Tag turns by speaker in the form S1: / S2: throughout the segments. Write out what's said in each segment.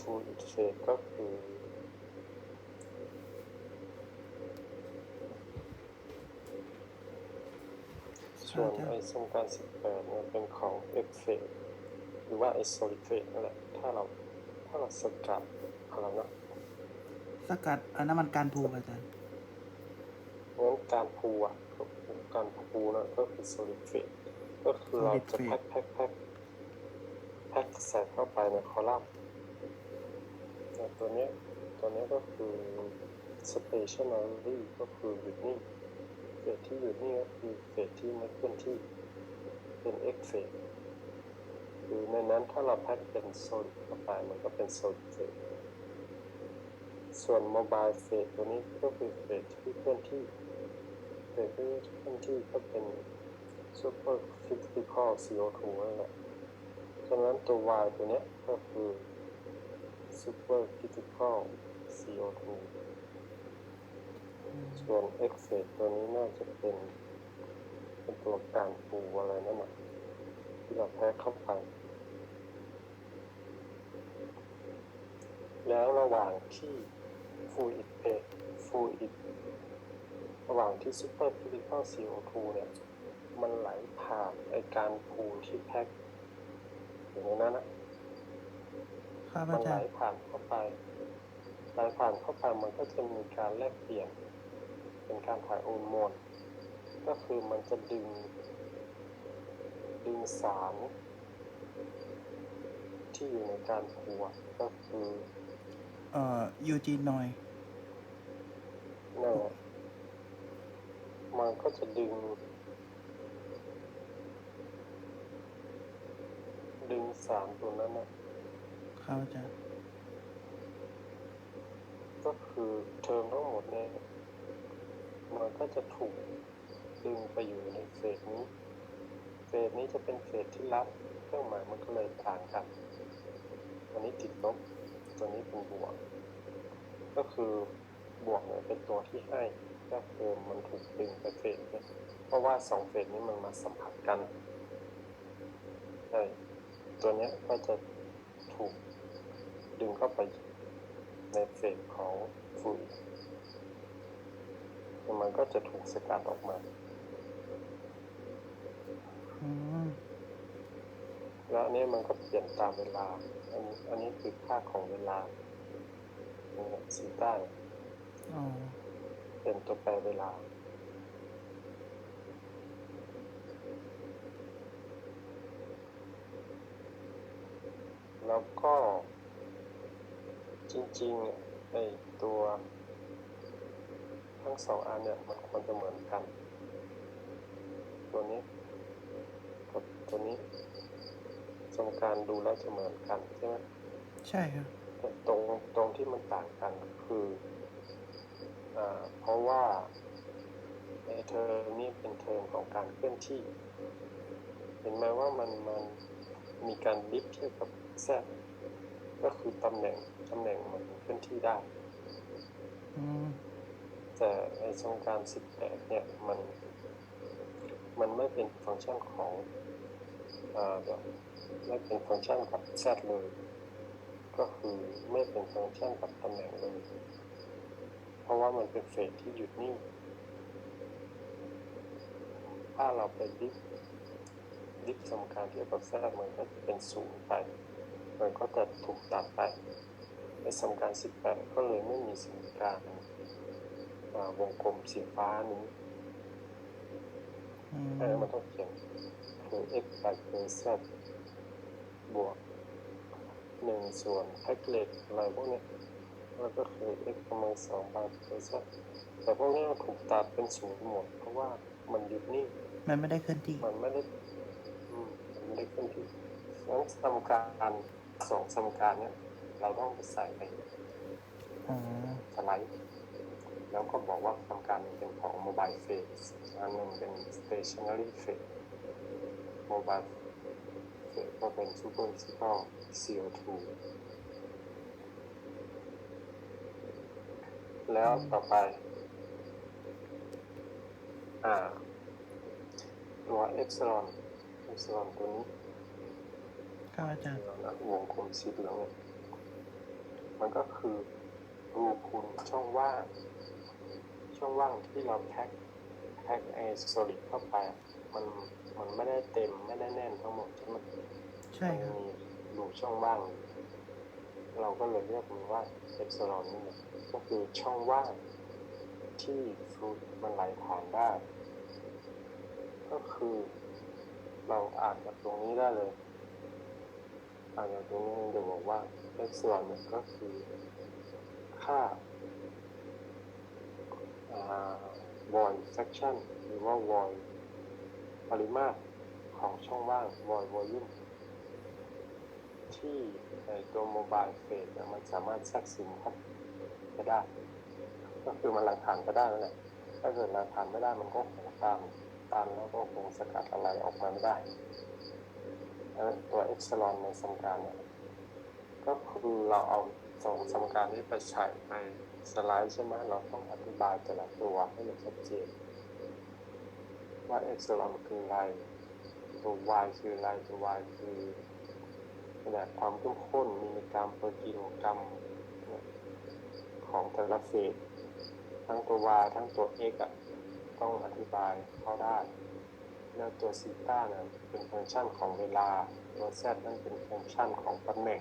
S1: ฟูอิดเฟสก็คือส่วนไอสมการสิบแปดเนี่ยเป็นของเอฟเฟกหรือว่าไอโซลิเฟกนั่นแหละถ้าเราถ้าเราสกัดอะไรนะ
S2: สกัดอันนั้นมันการพูอาจารย์
S1: งั้นการพูอะก็คือการพูนะก็คือโซลิเฟกก็คือเราจะ
S2: solid
S1: แพ็คแพ็คแพ็คแพ็คใส่เข้าไปในคอลัมน์ ต่ตัวนี้ตัวนี้ก็คือ stationary ก็คือหยุดนิ่งเฟสที่หยุดนิ่งก็คือเฟสที่ไม่เคลื่อนที่เป็น X เฟสคือในนั้นถ้าเราแพ็คเป็น solid เข้าไปมันก็เป็น solid เฟสส่วน mobile เฟสตัวนี้ก็คือเฟสที่เคลื่อนที่เฟสที่เคลื่อนที่ก็เป็น super critical CO2 นั่นแหละฉะนั้นตัว Y ตัวนี้ก็คือ super critical CO2 ส่วน X เฟสตัวนี้น่าจะเป็น เป็นตัวการปูอะไรนั่นแหละที่เราแพ้เข้าไป แล้วระหว่างที่ fluid bed fluid ระหว่างที่ super critical CO2 เนี่ย มันไหลผ่านไอการพูที่แพ็คอยู่ในนั้นนะ ครับมั
S2: อาน
S1: ไหล
S2: จารย์
S1: ผ่านเข้าไปไหลผ่านเข้าไปมันก็จะมีการแลกเปลี่ยน เป็นการถ่ายโอนโมนก็คือมันจะดึง ดึงสารที่อยู่ในการพูอะก็คือ
S2: เอ่อยูจีนอย
S1: นั่นแหละมันก็จะดึง ดึงสารตัวนั้นนะ
S2: ครับอาจารย์
S1: ก็คือเทอมทั้งหมดเนี่ยมันก็จะถูกดึงไปอยู่ในเฟสนี้เฟสนี้จะเป็นเฟสที่รับเครื่องหมายมันก็เลยต่างกันตัวนี้ติดลบตัวนี้เป็นบวก ก็คือบวกเนี่ยเป็นตัวที่ให้ก็คือมันถูกดึงไปเฟสเนี่ยเพราะว่าสองเฟสนี้มันมาสัมผัสกันใช่ตัวเนี้ยก็จะ เข้าไปในเฟสของฝุ่นแล้วมันก็จะถูกสกัดออกมา
S2: อืม
S1: แล้วอันนี้มันก็เปลี่ยนตามเวลา อันนี้อันนี้คือค่าของเวลาเนี่ยสีใต้
S2: อ๋อ
S1: เป็นตัวแปรเวลา แล้วก็ จริงๆเนี่ยไอตัว ทั้งสองอันเนี่ยมันควรจะเหมือนกัน ตัวนี้กับตัวนี้สมการดูแล้วจะเหมือนกันใช่ไหม
S2: ใช่ครับ
S1: แต่ตรงตรงที่มันต่างกันก็คืออ่าเพราะว่าไอเทอมนี่เป็นเทอมของการเคลื่อนที่ เห็นไหมว่ามันมันมีการดิฟเทียบกับแซดก็คือตำแหน่ง ตำแหน่งมันเคลื่อนที่ได้
S2: อืม
S1: แต่ไอสมการ18เนี่ยมัน มันไม่เป็นฟังก์ชันของอ่าแบบไม่เป็นฟังก์ชันกับ z เลย ก็คือไม่เป็นฟังก์ชันกับตำแหน่งเลย เพราะว่ามันเป็นเฟสที่หยุดนิ่ง ถ้าเราไปดิฟดิฟสมการเกี่ยวกับ z มันก็จะเป็นศูนย์ไปมันก็จะถูกตัดไป ในสมการ18ก็เลยไม่มีสมการอ่าวงกลมสีฟ้านี้
S2: อืม
S1: เออมันต้องเขียนคือ x บวกคือ z บวกหนึ่งส่วนแพ็กเลตอะไรพวกเนี้ยแล้วก็คือ x กำลังสองบวกคือ z แต่พวกนี้มันถูกตัดเป็นศูนย์หมด เพราะว่ามันหยุดนิ่ง
S2: มันไม่ได้เคลื่อนที่
S1: มันไม่ได้อืมมันไม่ได้เคลื่อนที่งั้นสมการสองสมการเนี้ย เราต้องไปใส่ใน
S2: อ๋อ
S1: สไลด์แล้วก็บอกว่าทำการหนึ่งเป็นของ mobile phase อันหนึ่งเป็น stationary phase mobile phase ก็เป็น super critical CO2 แล้วต่อไป อ่า ตัว epsilon epsilon ตัวนี้
S2: ครับอาจารย์
S1: เรานะวงกลมสีเหลืองเนี่ย มันก็คือรูพุนช่องว่างช่องว่างที่เราแพ็คแพ็คไอโซลิดเข้าไปอะมันมันไม่ได้เต็มไม่ได้แน่นทั้งหมดใช่ไหม
S2: ใช่ครับ
S1: มีรูช่องว่าง เราก็เลยเรียกมันว่าเอปซิลอนนี่แหละก็คือช่องว่างที่ฟลูอิดมันไหลผ่านได้ ก็คือเราอ่านจากตรงนี้ได้เลย อ่านจากตรงนี้มันจะบอกว่าเอปซิลอนเนี่ยก็คือค่า void fraction หรือว่า void ปริมาตรของช่องว่าง void volume ที่ในตัวโมบายเฟสมันสามารถแทรกซึมเข้าไปได้ ก็คือมันหลผ่านไปได้นั่นแหละถ้าเกิดหลผ่านไม่ได้มันก็คงตามตันแล้วก็คงสกัดอะไรออกมาไม่ได้ แล้วตัวเอ็กซ์ลอนในสมการเนี่ยก็คือเราเอาสองสมการนี้ไปใส่ในสไลด์ใช่ไหมเราต้องอธิบายแต่ละตัวให้มันชัดเจนว่าเอ็กซ์ลอนคืออะไรตัว y คืออะไรตัว y คือขนาดความเข้มข้นมิลลิกรัมต่อกิโลกรัมของแต่ละเฟสทั้งตัว y ทั้งตัว x อะต้องอธิบายเข้าได้ แล้วตัวซีต้าเนี่ยเป็นฟังก์ชันของเวลา ตัว z นั่นเป็นฟังก์ชันของตำแหน่ง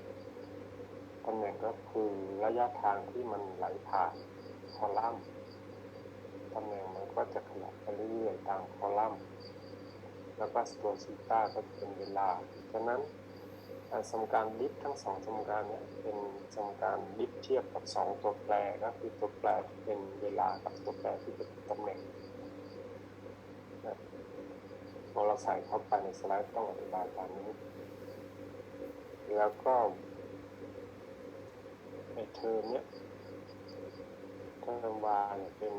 S1: ตำแหน่งก็คือระยะทางที่มันไหลผ่านคอลัมน์ตำแหน่งมันก็จะขยับไปเรื่อยๆตามคอลัมน์แล้วก็ตัวซีต้าก็เป็นเวลาฉะนั้นสมการดิฟทั้งสองสมการเนี่ยเป็นสมการดิฟเทียบกับสองตัวแปรก็คือตัวแปรที่เป็นเวลากับตัวแปรที่เป็นตำแหน่งนะพ อเราใส่เข้าไปในสไลด์ต้องอธิบายตามนี้ แล้วก็ในเทอมเนี้ยเทอมวาเนี่ยเป็น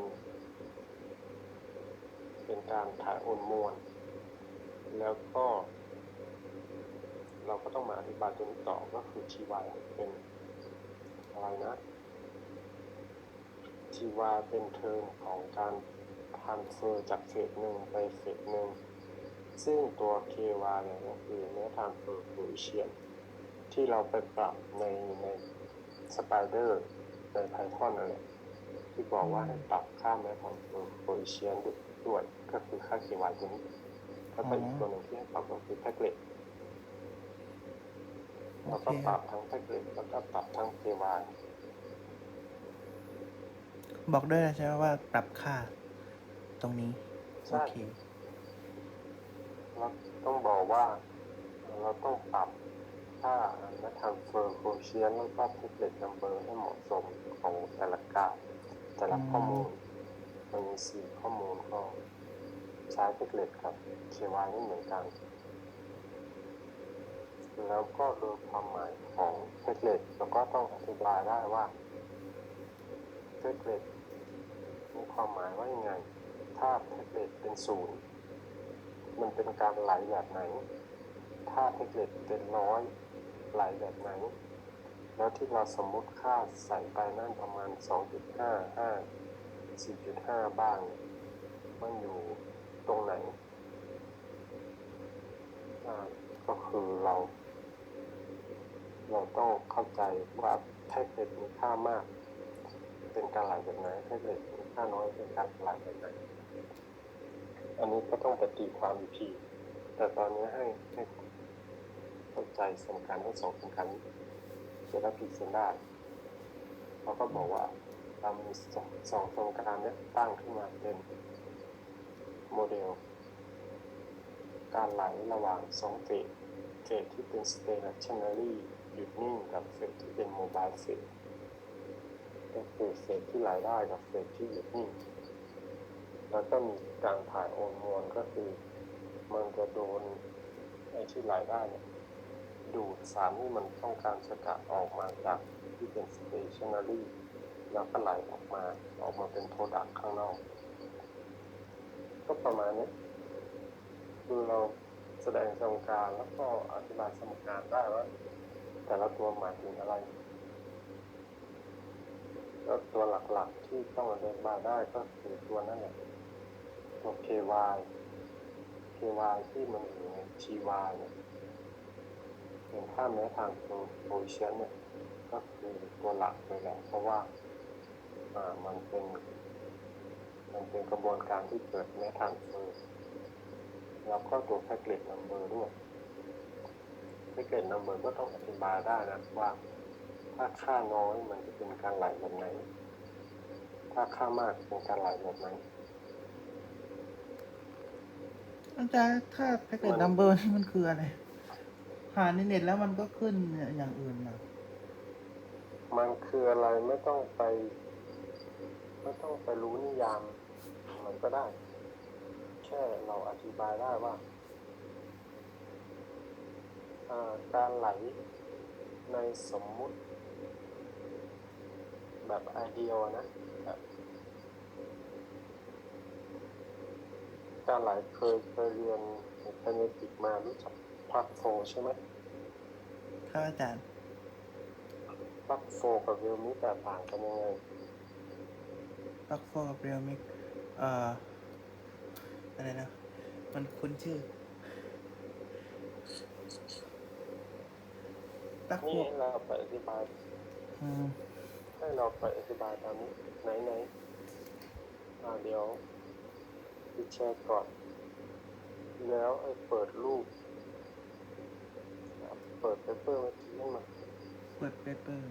S1: เป็นการถ่ายโอนมวล แล้วก็ เราก็ต้องมาอธิบายตัวนี้ต่อก็คือ ty เป็นอะไรนะ ty เป็นเทอมของการ transfer จากเฟสหนึ่งไปเฟสหนึ่ง ซึ่งตัว ky เนี่ยก็คือเนื้อ transfer coefficient ที่เราไปปรับในใน spider ใน Python นั่นแหละที่บอกว่าให้ปรับค่าแม้ของตัว coefficient ด้วยก็คือค่า ky ตัวนี้แล้วก็อีกตัวหนึ่งที่ให้ปรับก็คือแท็กเล็ต
S2: โอ
S1: แล้ว
S2: เค
S1: ก็
S2: ค
S1: ป
S2: รั
S1: รั
S2: บบ
S1: ทั้งแท็กเล็ตแล้วก็ปรับทั้ง ky
S2: บอกด้วยนะใช่ไหมว่าปรับค่าตรงนี้ โอ
S1: ใช่
S2: เค
S1: เราต้องบอกว่าเราต้องปรับค่าและ transfer coefficient แล้วก็ tablet number ให้เหมาะสมของแต่ละกาแต่ละข้อมูลมันมีสี่ข้อมูลก็ใช้ tablet กับ ky ไม่เหมือนกัน แล้วก็โดยความหมายของ tablet เราก็ต้องอธิบายได้ว่า tablet มีความหมายว่ายังไง ถ้า tablet เป็นศูนย์ มันเป็นการไหลแบบไหนถ้าเทเล็ตเป็นร้อยไหลแบบไหน แล้วที่เราสมมุติค่าใส่ไปนั่นประมาณ 2.55 4.5 บ้าง มันอยู่ตรงไหน ก็คือเรา เราต้องเข้าใจว่าเทคเล็ตมีค่ามาก เป็นการไหลแบบไหนเทคเล็ตมีค่าน้อยเป็นการไหลแบบไหน อันนี้ก็ต้องปตีความอีกทีแต่ตอนนี้ให้ให้เข้าใจสมการทั้งสองสมการนี้จะได้พิจารณาเขาก็บอกว่าเรามีสองสองสมการเนี้ยตั้งขึ้นมาเป็นโมเดล การไหลระหว่างสองเฟสเฟสที่เป็น stationary หยุดนิ่งกับเฟสที่เป็น mobile phase ก็คือเฟสที่ไหลได้กับเฟสที่หยุดนิ่ง แล้วก็มีการถ่ายโอนมวลก็คือมันจะโดนไอ้ที่ไหลได้เนี่ยดูดสารที่มันต้องการสกัดออกมาจากที่เป็น stationary แล้วก็ไหลออกมาออกมาเป็นโปรดักต์ข้างนอก ก็ประมาณนี้คือเราแสดงสมการแล้วก็อธิบายสมการได้ว่า แต่ละตัวหมายถึงอะไรก็ตัวหลักๆที่ต้องอธิบายได้ก็คือตัวนั่นแหละ ตัว ky ky ที่มันอยู่ใน ty เนี่ยเป็นค่าแม้ทางตัวโพซิชันเนี่ยก็คือตัวหลักเลยแหละเพราะว่าอ่ามันเป็นมันเป็นกระบวนการที่เกิดแม้ทางเฟอร์แล้วก็ตัวแพ็กเกจนัมเบอร์ด้วยแพ็กเกจนัมเบอร์ก็ต้องอธิบายได้นะว่า ถ้าค่าน้อยมันจะเป็นการไหลแบบไหน ถ้าค่ามากเป็นการไหลแบบไหน
S2: อาจารย์ถ้าแพ็กเกจ
S1: มัน
S2: นัมเบอร์นี่มันคืออะไร หาในเน็ตแล้วมันก็ขึ้นอย่างอื่นมา
S1: มันคืออะไรไม่ต้องไปไม่ต้องไปรู้นิยามมันก็ได้ แค่เราอธิบายได้ว่าอ่าการไหลในสมมุติแบบไอเดียนะแบบ การไหลเคยเคยเรียนคเนติกมารู้จักพลักโฟใช่ไหม
S2: ครับอาจารย์
S1: พลักโฟกับเวลมิแตกต่างกันยังไง
S2: ปลั๊กโฟกับเรียลมิกเอ่ออะไรนะ มันคุ้นชื่อปลั๊กโฟ
S1: นี่ให้เราไปอธิบาย
S2: อืม
S1: ให้เราไปอธิบายตามนี้ไหนไหนอ่าเดี๋ยว พี่แชร์ก่อน แล้วไอ้เปิดรูป เปิดเปเปอร์เมื่อกี้ให้มา
S2: เปิดเปเปอร์